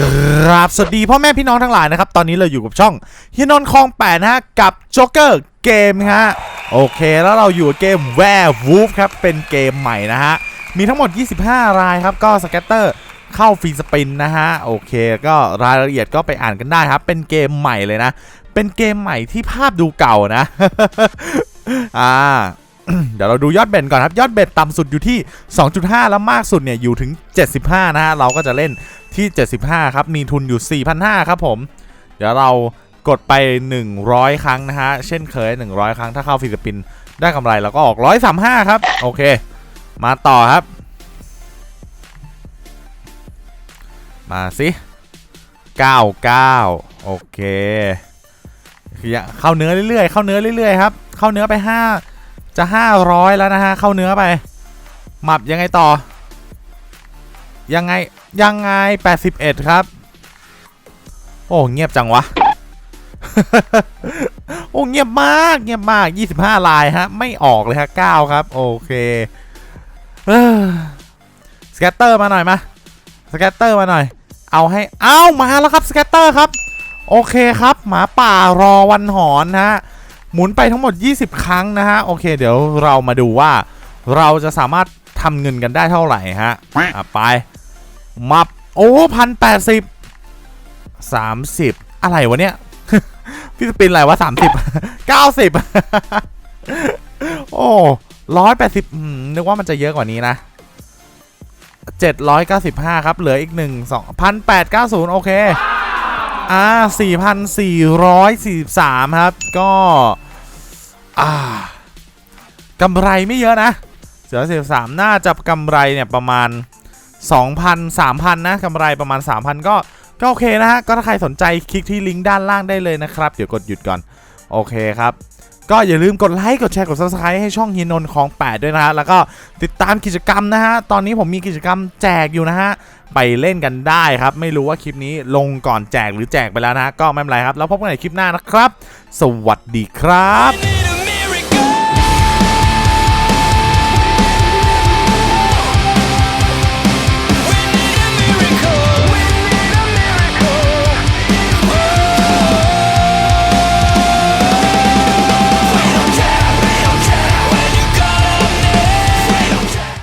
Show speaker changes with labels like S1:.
S1: ครับสวัสดีพ่อแม่พี่น้องทั้งหลายนะครับ ตอนนี้เราอยู่กับช่องเฮียนนท์คลองแปดนะฮะกับจ็อกเกอร์เกมฮะโอเคแล้วเราอยู่กับเกมแวร์วูฟครับ เป็นเกมใหม่นะฮะ มีทั้งหมด 25 รายครับ ก็สแกตเตอร์เข้าฟรีสปินนะฮะ โอเค ก็รายละเอียดก็ไปอ่านกันได้ครับ เป็นเกมใหม่เลยนะ เป็นเกมใหม่ที่ภาพดูเก่านะอ่าเดี๋ยวเราดูยอดเบ็ดก่อนครับ ยอดเบ็ดต่ำสุดอยู่ที่ 2.5 แล้วมากสุดเนี่ยอยู่ถึง 75 นะฮะ เราก็จะเล่น ที่ 75 ครับ มีทุนอยู่ 4,500 ครับผม เดี๋ยวเรากดไป 100 ครั้งนะฮะ เช่นเคย 100 ครั้ง ถ้าเข้าฟิลิปปินส์ได้กำไรเราก็ออก 135 ครับ โอเค มาต่อครับ มาสิ 99 โอเค เข้าเนื้อเรื่อยๆ เข้าเนื้อเรื่อยๆครับ เข้าเนื้อไป 5 จะ 500 แล้วนะฮะ เข้าเนื้อไป หมับยังไงต่อ ยังไงยังไง 81 ครับ โอ้เงียบจังวะ โอ้เงียบมากเงียบมาก 25 ลายฮะ ไม่ออกเลยฮะ9ครับ โอเคเออสแกตเตอร์มาหน่อยมาสแกตเตอร์มาหน่อย เอาให้ เอ้ามาแล้วครับสแกตเตอร์ครับ โอเคครับ หมาป่ารอวันหอนนะฮะ หมุนไปทั้งหมด 20 ครั้งนะฮะ โอเค เดี๋ยวเรามาดูว่า เราจะสามารถทำเงินกันได้เท่าไหร่ฮะไป มับ โอ้พันแปดสิบสามสิบอะไรวะเนี่ย พี่สปินอะไรวะสามสิบเก้าสิบโอ้ร้อยแปดสิบนึกว่ามันจะเยอะกว่านี้นะเจ็ดร้อยเก้าสิบห้าครับ เหลืออีกหนึ่งสองพันแปดเก้าศูนย์โอเค อ่าสี่พันสี่ร้อยสี่สามครับ ก็ อ่ากำไรไม่เยอะนะเสือสิบสามน่าจะกำไรเนี่ยประมาณ 2,000 3,000นะกำไรประมาณ 3,000 ก็ก็โอเคนะฮะ ก็ถ้าใครสนใจคลิกที่ลิงก์ด้านล่างได้เลยนะครับ เดี๋ยวกดหยุดก่อน โอเคครับ ก็อย่าลืมกดไลค์กดแชร์กด subscribe ให้ช่องฮียนนของ 8 ด้วยนะฮะ แล้วก็ติดตามกิจกรรมนะฮะ ตอนนี้ผมมีกิจกรรมแจกอยู่นะฮะ ไปเล่นกันได้ครับ ไม่รู้ว่าคลิปนี้ลงก่อนแจกหรือแจกไปแล้วนะฮะก็ไม่เป็นไรครับ แล้วพบกันในคลิปหน้านะครับ สวัสดีครับ